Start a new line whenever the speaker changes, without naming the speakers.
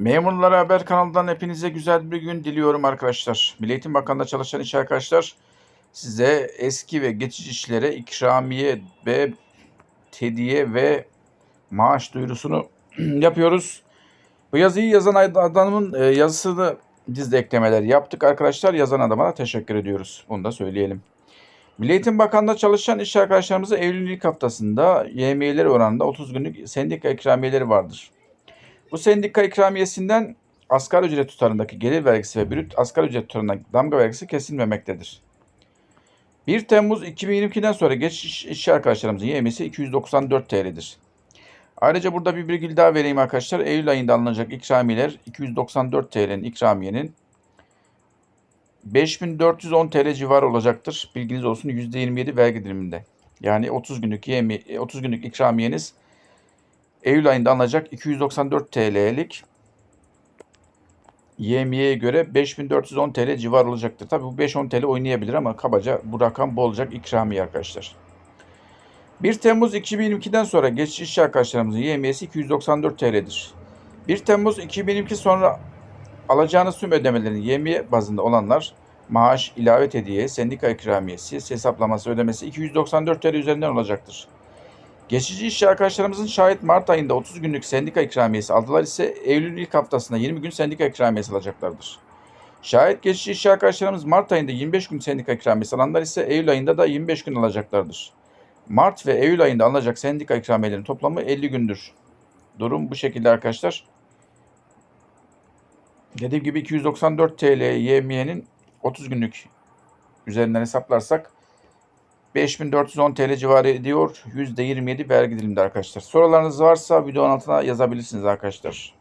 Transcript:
Memurlara Haber kanalından hepinize güzel bir gün diliyorum arkadaşlar. Milli Eğitim Bakanlığı'nda çalışan iş arkadaşlar size eski ve geçici işlere ikramiye ve tediye ve maaş duyurusunu yapıyoruz. Bu yazıyı yazan adamın e, yazısını biz de eklemeler yaptık arkadaşlar. Yazan adama da teşekkür ediyoruz. Bunu da söyleyelim. Milli Eğitim Bakanlığı'nda çalışan iş arkadaşlarımıza Eylül ilk haftasında YM'leri oranında 30 günlük sendika ikramiyeleri vardır. Bu sendika ikramiyesinden asgari ücret tutarındaki gelir vergisi ve brüt asgari ücret tutarındaki damga vergisi kesilmemektedir. 1 Temmuz 2022'den sonra geçiş işçi arkadaşlarımızın YM'si 294 TL'dir. Ayrıca burada bir bilgi daha vereyim arkadaşlar. Eylül ayında alınacak ikramiyeler 294 TL'nin ikramiyenin 5410 TL civarı olacaktır. Bilginiz olsun %27 vergi diliminde. Yani 30 günlük YM, 30 günlük ikramiyeniz Eylül ayında alınacak 294 TL'lik YMY'ye göre 5410 TL civar olacaktır. Tabi bu 5-10 TL oynayabilir ama kabaca bu rakam bu olacak ikramiye arkadaşlar. 1 Temmuz 2022'den sonra geçiş işçi arkadaşlarımızın YMY'si 294 TL'dir. 1 Temmuz 2022 sonra alacağınız tüm ödemelerin YMY bazında olanlar maaş, ilave hediye, sendika ikramiyesi, hesaplaması, ödemesi 294 TL üzerinden olacaktır. Geçici işçi arkadaşlarımızın şayet Mart ayında 30 günlük sendika ikramiyesi aldılar ise Eylül'ün ilk haftasında 20 gün sendika ikramiyesi alacaklardır. Şayet geçici işçi arkadaşlarımız Mart ayında 25 gün sendika ikramiyesi alanlar ise Eylül ayında da 25 gün alacaklardır. Mart ve Eylül ayında alınacak sendika ikramiyelerin toplamı 50 gündür. Durum bu şekilde arkadaşlar. Dediğim gibi 294 TL YMY'nin 30 günlük üzerinden hesaplarsak 5410 TL civarı ediyor. %27 vergi diliminde arkadaşlar. Sorularınız varsa videonun altına yazabilirsiniz arkadaşlar.